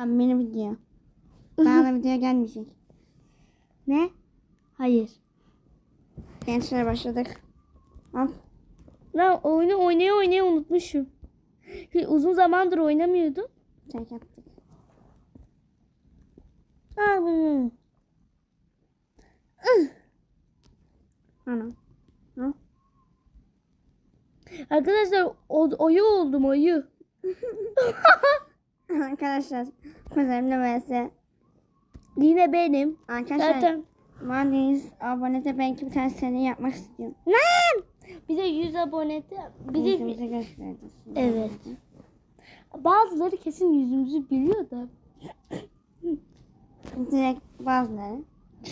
Abi benim video. Bana video gelmeyecek. Ne? Hayır. Gençler başladık. Hop. Lan oyunu oynaya oynaya unutmuşum. Uzun zamandır oynamıyordum. Tek yaptık. Aa, bu- Ana. Hı? Arkadaşlar o- ayı oldum ayı. Arkadaşlar. Kuzenimle vs. Yine benim. Arkadaşlar. Zaten. Madeniz abonede belki bir tane seni yapmak istiyorum. Lan! Bize 100 abonede. Bize Yüzümüzü göstereceğiz. Evet. bazıları kesin yüzümüzü biliyor da. Direkt bazıları.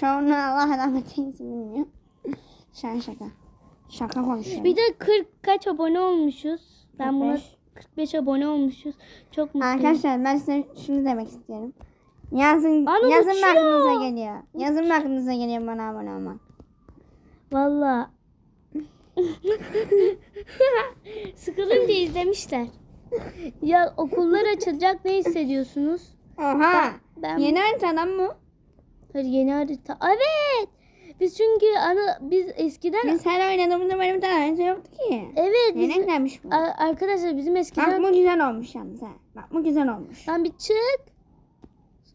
Çoğunu Allah rahmet eylesin bilmiyor. Şaka şaka. Şaka konuşuyorum. Bir de 40 kaç abone olmuşuz. Ben buna 45. 45 abone olmuşuz. Çok mutluyum. Arkadaşlar ben size şunu demek istiyorum. Yazın, Ana yazın uçuyor. aklınıza geliyor. Yazın aklınıza geliyor bana abone olmak. Valla. Sıkılınca izlemişler. Ya okullar açılacak ne hissediyorsunuz? Oha. Ben Yeni haritadan mı? Hayır, yeni harita. Evet. Biz çünkü ana biz eskiden Biz her oynadığımızda böyle bir tane harita yoktu ki. evet Yeni bizim, eklenmiş bu. A- arkadaşlar bizim Bak eskiden bu güzel olmuş yalnız ha. Bak bu güzel olmuş. Lan bir çık.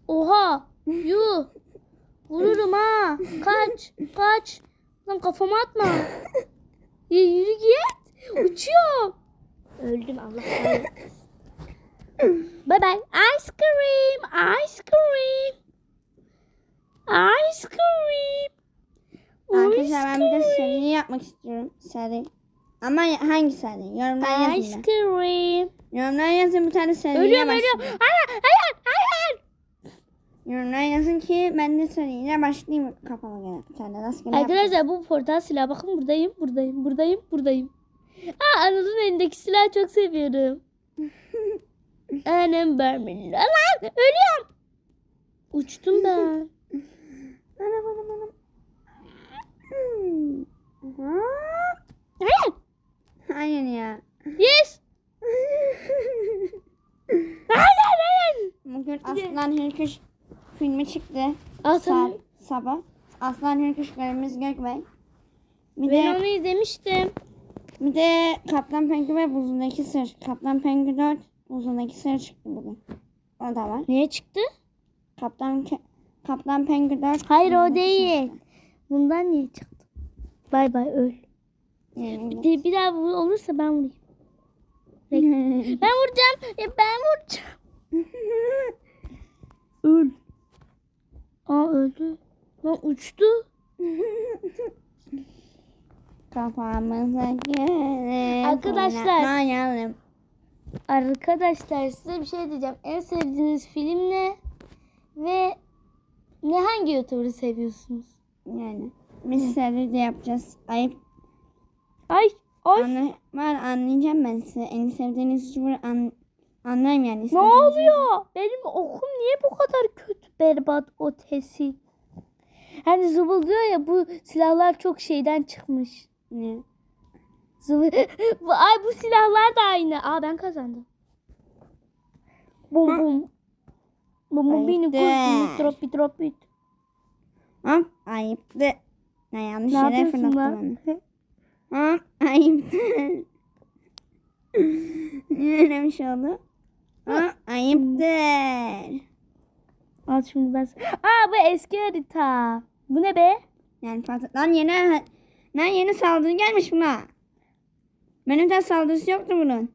Oha. Yuh. Vururum ha. Kaç. Kaç. Lan kafama atma. Ya yürü git. Uçuyor. Öldüm Allah bye bye. Ice cream. Ice cream. Ice cream. Arkadaşlar ben bir de seri yapmak istiyorum. Seri. Ama hangi seri? Yorumlara Ice yazın. da. cream. Yorumlara yazın bir tane seriye Ölüyorum ölüyorum. Hayır hayır hayır. Yorumlara yazın ki ben de seriyle başlayayım kafama göre. Bir tane rastgele. Arkadaşlar bu portal silahı bakın buradayım buradayım buradayım buradayım. Aa Anıl'ın elindeki silahı çok seviyorum. Annem vermeli. Lan ölüyorum. Uçtum ben. Anam anam anam. Hmm. Aha. Hayır. Hayır ya. Yes. Hayır hayır. Bugün Aslan Hürküş filmi çıktı. Aslan. Sa- sabah. Aslan Hürküş Göremiz Gökbey. Bir Ben de, onu izlemiştim. bir de Kaptan Pengu ve Buzundaki Sır. Kaptan Pengu 4 Buzundaki Sır çıktı bugün. O da var. Niye çıktı? Kaptan Kaptan Pengu 4 Hayır o değil. Bundan niye çıktı? Bay bay öl. Yani, Bir, bir daha olursa ben vurayım. Ben vuracağım. Ya ben vuracağım. Öl. Aa öldü. Lan uçtu. Kafamıza göre Arkadaşlar. Arkadaşlar size bir şey diyeceğim. En sevdiğiniz film ne? Ve ne hangi YouTuber'ı seviyorsunuz? Yani biz de yapacağız. Ayıp. Ay ay Anla, var anlayacağım ben size. En sevdiğiniz YouTuber an, anlarım yani. ne oluyor? Benim okum niye bu kadar kötü berbat o tesi? Hani Zıbıl diyor ya bu silahlar çok şeyden çıkmış. Ne? Zıvı. Bu- Ay bu silahlar da aynı. Aa ben kazandım. Bum bum. Bum bum Haydi. kursun. Drop it drop it. Hop ayıptı. Ne yanlış Ne yere fırlattım onu. Hop ayıptı. Niye öyle bir şey oldu? Hop ayıptır. Al şimdi ben. Aa bu eski harita. Bu ne be? Yani. Lan yeni lan yeni saldırı gelmiş buna. Benim de saldırısı yoktu bunun.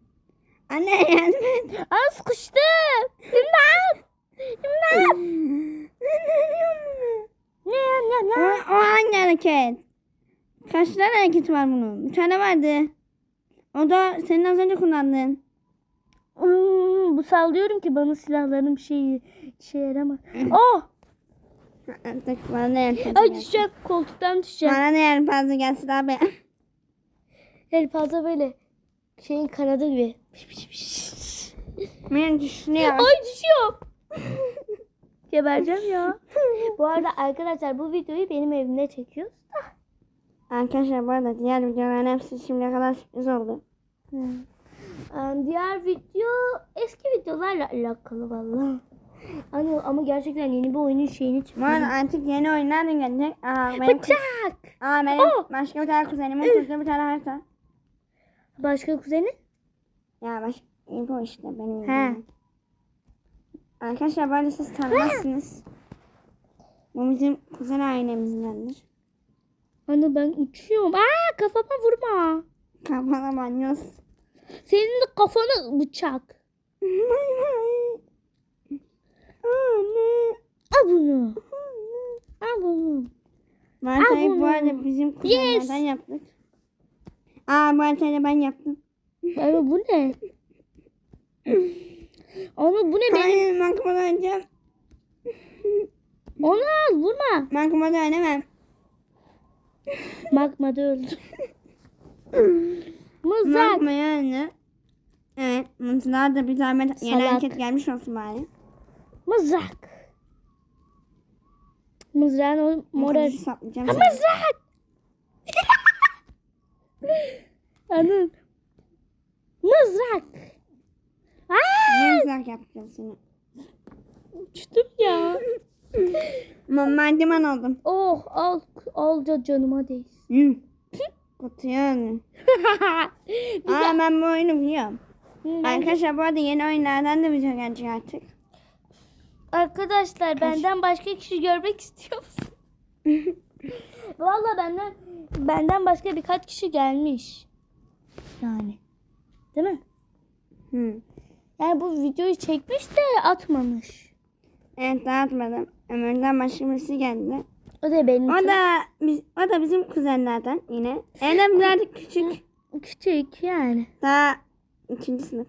Anne yardım et. Aa sıkıştı. İmdat. İmdat. Ne ne o, ne? o hangi hareket? Kaç tane hareket var bunun? Bir tane vardı. O da senin az önce kullandığın. Hmm, bu sallıyorum ki bana silahlarım şey işe yaramaz. Oh! Bana ne fazla Ay düşeceğim. Koltuktan düşeceğim. Bana ne fazla gelsin abi. El fazla böyle şeyin kanadı gibi. Piş piş piş. Benim düşünüyor. Ay düşüyorum. Gebereceğim ya. bu arada arkadaşlar bu videoyu benim evimde çekiyoruz. Arkadaşlar bu arada diğer videoların hepsi şimdiye kadar sürpriz oldu. Ee, Diğer video eski videolarla alakalı valla. Anne ama gerçekten yeni bir oyunun şeyini çıkıyor. arada artık yeni oyunlar da gelecek. Aa benim, Bıçak. aa, benim Oh! başka bir tane kuzenimin kurduğu bir tane harita. Başka kuzeni? Ya baş, bu işte benim. He. He. Arkadaşlar böyle siz tanımazsınız. Bu bizim kuzen ailemizdendir. Anne ben uçuyorum. Aa kafama vurma. Kafana banyoz. Senin de kafana bıçak. Anne. Al bunu. Al bunu. Mantayı bu arada bizim kuzenlerden yaptık. Aa da ben yaptım. Baba bu ne? Onu bu ne benim? Hayır ben kumada oynayacağım. Onu al vurma. Ben kumada oynamam. Magmada öldüm. Mızrak. Bakmaya önce. Evet. Mutluğa da bir zahmet yeni Salak. hareket gelmiş olsun bari. Mızrak. Mızrağın o. Kılıcı saplayacağım. Ha, sana. mızrak. Anıl. Mızrak. Aa, Mızrak yapacağım seni. uçtum ya. Bombardıman oldum. Oh al al canıma değsin. Hı. Kutuya önü. Aa ben bu oyunu biliyorum. Arkadaşlar bu arada yeni oyunlardan da video gelecek artık. Arkadaşlar benden başka kişi görmek istiyor musun? Valla benden benden başka birkaç kişi gelmiş. Yani. Değil mi? Hı. Yani bu videoyu çekmiş de atmamış. Evet dağıtmadım. Ömür'den başka birisi geldi. O da benim. O da biz, o da bizim kuzenlerden yine. Erdem birazcık küçük. küçük yani. Daha ikinci sınıf.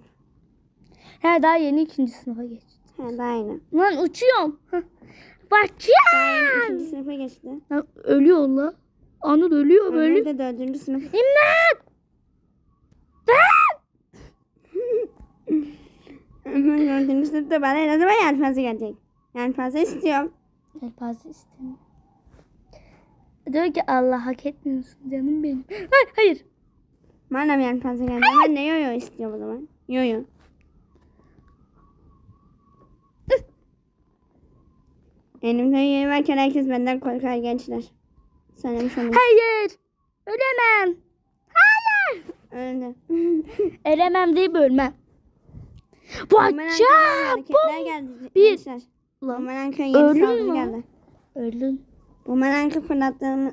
He daha yeni ikinci sınıfa geçti. Ha, daha yeni. Lan uçuyorum. Yeni Bakıyorum. ikinci sınıfa geçti. Lan ölüyor la. Anıl ölüyor böyle. de dördüncü sınıf. İmdat! Ömür dördüncü sınıfta bana ne zaman fazla gelecek? Fazla istiyorum. Yelpaze istemiyorum. Diyor ki Allah hak etmiyorsun canım benim. Hayır hayır. Madem yani fazla gelecek. Ben de yo-yo istiyorum o zaman. Yo-yo. Elimde yo-yo varken herkes benden korkar gençler. Söylemiş olayım. Hayır. Ölemem. Hayır. Öldü. Elemem değil ölmem. Bacak. geldi Bir. gençler. Lan saldırı mü? geldi. öldüm. Bumerang'ı fırlattığımı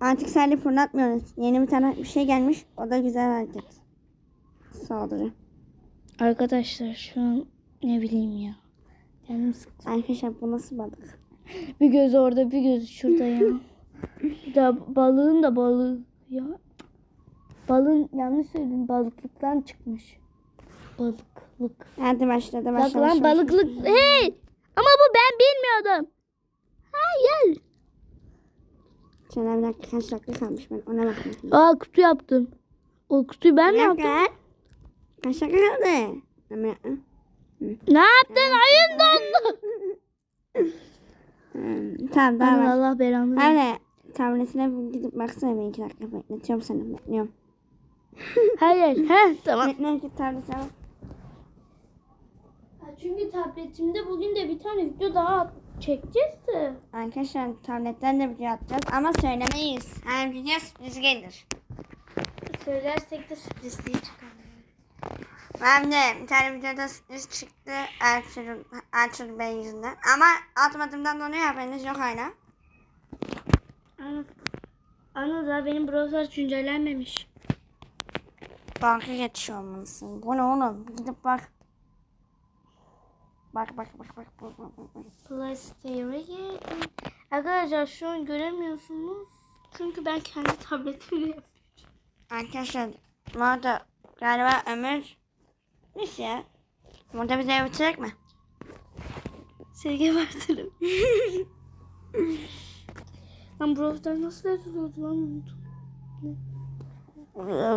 artık sadece fırlatmıyoruz. Yeni bir tane bir şey gelmiş. O da güzel hareket. Saldırı. Arkadaşlar şu an ne bileyim ya. Kendim sıktım. Arkadaşlar bu nasıl balık? Bir göz orada bir göz şurada ya. Bir de balığın da balığı ya. Balığın yanlış söyledim balıklıktan çıkmış. Balıklık. Hadi başladı Bak başladı. lan balıklık. Hey! Ama bu ben bilmiyordum. Hayır. Şöyle bir dakika kaç dakika kalmış ben ona bakmak lazım. Aa kutu yaptım. O kutuyu ben mi Bir yaptım? dakika. Kaç dakika kaldı? Ama yapma. Ne yaptın? Ayın dondu. Hmm, Tamam daha Allah var. Allah belanı. versin. Hadi tabletine gidip baksana bir iki dakika bekletiyorum seni bekliyorum. Hayır. He tamam. Bekle git tabletine bak. Çünkü tabletimde bugün de bir tane video daha çekeceğiz de. Arkadaşlar tabletten de video atacağız ama söylemeyiz. Her video sürpriz gelir. Söylersek de sürpriz değil çıkar. Ben de bir tane videoda sürpriz çıktı Ertuğrul, Ertuğrul Bey yüzünden. Ama atmadığımdan dolayı haberiniz yok hala. Ana da benim browser güncellenmemiş. Dalga geçiyor olmalısın. Bu ne oğlum? Gidip bak. Bak bak bak bak. bak, bak, bak. Arkadaşlar şu an göremiyorsunuz. Çünkü ben kendi tabletimle yapıyorum. Arkadaşlar bu arada galiba Ömür Neyse ya. Burada bize bitirecek mi? Sevgi Bartırım. lan browser nasıl yazılıyordu lan unuttum.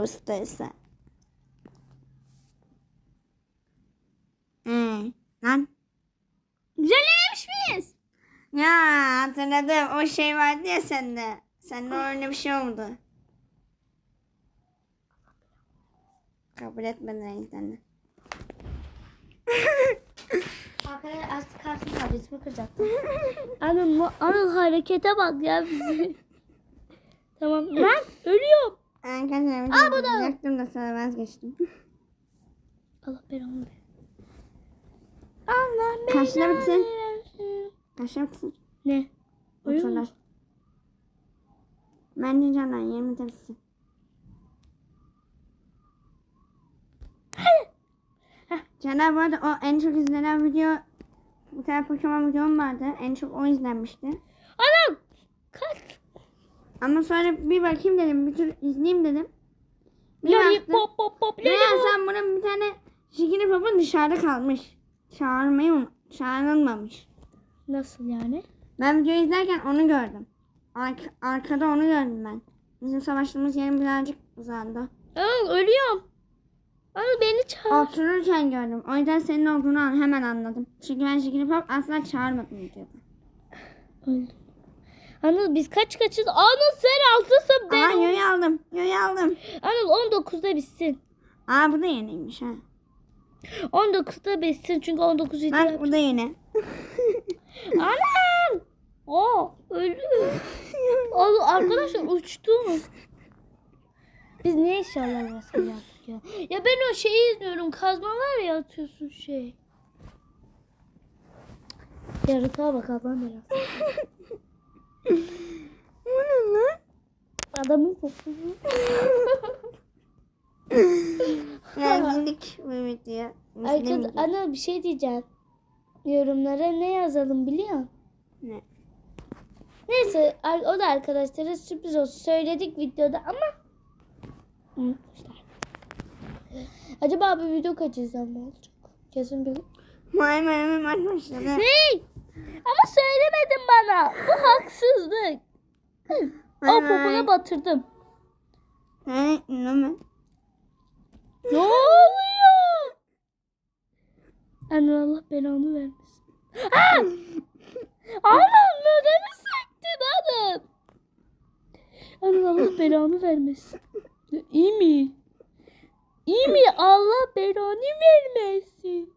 Ustaysa. Hmm. Lan. Güzellemiş miyiz? Ya hatırladım. O şey vardı ya sende. Sende öyle bir şey oldu. Kabul etmeden senden. Arkadaşlar az kalsın tabletimi kıracaktım. Anıl, Anıl harekete bak ya bizi. tamam. Lan ölüyorum. Arkadaşlar Aa, bu da. yapacaktım da sonra vazgeçtim. Allah belanı ver. Belanı bitsin? Kaçta bitsin? Ne? Oturlar. Ben diyeceğim lan 20 tepsi. Caner bu arada o en çok izlenen video bir tane Pokemon videom vardı. En çok o izlenmişti. Anam! Kaç. Ama sonra bir bakayım dedim. Bir tür izleyeyim dedim. Bir Loli baktım. pop pop pop Meğer sen bunun bir tane Şikini Pop'un dışarıda kalmış. Çağırmayı çağrılmamış. Nasıl yani? Ben videoyu izlerken onu gördüm. Ark- arkada onu gördüm ben. Bizim savaştığımız yerin birazcık uzağında. Anıl ölüyorum. Anıl beni çağır. Otururken gördüm. O yüzden senin olduğunu an- hemen anladım. Çünkü ben Şikini Pop asla çağırmadım videoda. Öldüm. Anıl biz kaç kaçız? Anıl sen altısın Aa ben. yoyu aldım. Yoyu aldım. Anıl 19'da bitsin. Aa bu da yeniymiş ha. 19'da bitsin çünkü 19 video Bak yap- bu da yeni. Anam! Aa öldü. Anıl arkadaşlar uçtu. Biz niye inşallah rastgele yaptık ya? Ya ben o şeyi izliyorum. Kazma var ya atıyorsun şey. Yaratığa bak Allah'ım belası. Bu ne lan? Adamın kokusu. Rezillik bu video. Arkadaş, ana bir şey diyeceğim. Yorumlara ne yazalım biliyor musun? Ne? Neyse o da arkadaşlara sürpriz olsun. Söyledik videoda ama unutmuşlar. Acaba bu video kaç izlenme olacak? Kesin bir... Maymunum maç başladı. Ne? Ama söylemedin bana. Bu haksızlık. O popona batırdım. Ne? Ne? Ne oluyor? Anne Allah belanı vermesin. Anam neden sektin anam? Anne Allah belanı vermesin. İyi mi? İyi mi? Allah belanı vermesin.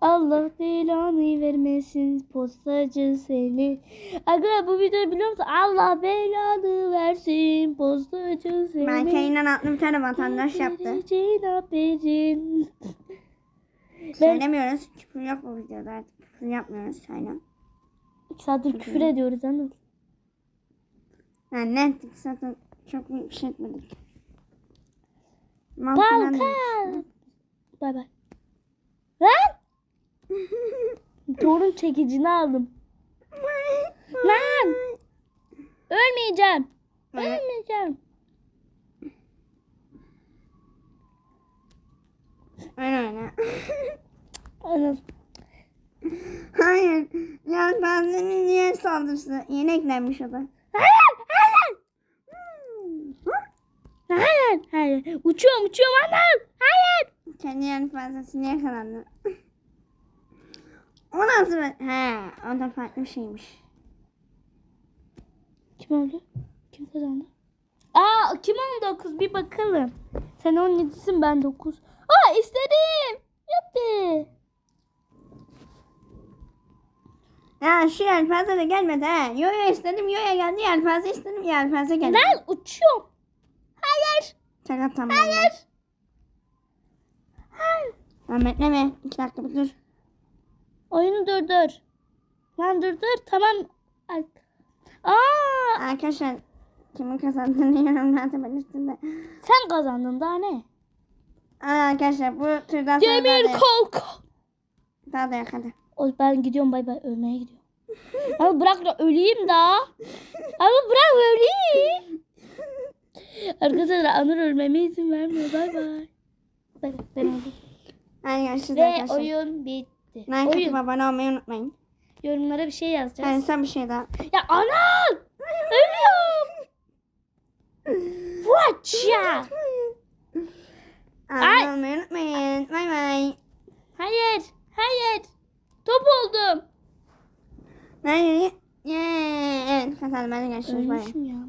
Allah belanı vermesin postacı seni. Arkadaşlar bu videoyu biliyor musun? Allah belanı versin postacı seni. Ben Kaynan adlı bir tane vatandaş yaptı. Haberin. Söylemiyoruz. Küfür yok bu videoda artık. Küfür yapmıyoruz Saylan. İki saattir küfür ediyoruz Anıl. Yani ne ettik zaten çok büyük bir şey etmedik. Balkan. Bay bay. Lan! Torun çekicini aldım. Lan! Ölmeyeceğim. Ölmeyeceğim. Öyle. Anıl. Hayır. Yelpazenin niye saldırısı? Yeni eklenmiş o da. Hayır! Hayır! Hayır! Hayır! Uçuyorum uçuyorum Anıl! Hayır! Kendi yelpazesini yakalandı. O nasıl? He, o da farklı şeymiş. Kim öldü? Kim kazandı? Aa kim 19 bir bakalım. Sen 17'sin ben 9. Aa istedim. Yaptı. Ya şu yelpaze de gelmedi he. Yo yo istedim yo yo geldi yelpaze istedim yelpaze geldi. Ben uçuyorum. Hayır. Şaka tamam. Hayır. Ahmet'le mi? İki dakika bir dur. Oyunu durdur. Lan durdur tamam. Aa Arkadaşlar kimin kazandığını yorumlarda belirtin de. sen kazandın daha ne? Aa, Arkadaşlar bu turdan sonra daha Demir da, kol kol. daha da yakaladı. O ben gidiyorum bay bay ölmeye gidiyorum. Ama bırak da öleyim daha. Ama bırak öleyim. Arkadaşlar Anur ölmeme izin vermiyor. Bay bay. Bay. Ben öldüm. Hadi görüşürüz Ve arkadaşlar. oyun bitti. Like atıp Oyun. abone olmayı unutmayın. Yorumlara bir şey yazacağız. Yani sen bir şey daha. Ya anam! Ölüyorum. Watch ya. Abone olmayı unutmayın. Bay bay. Hayır. Hayır. Top oldum. Hayır. Yeah. Evet kazandım. Hadi görüşürüz. Bay bay. Ölmüşüm ya.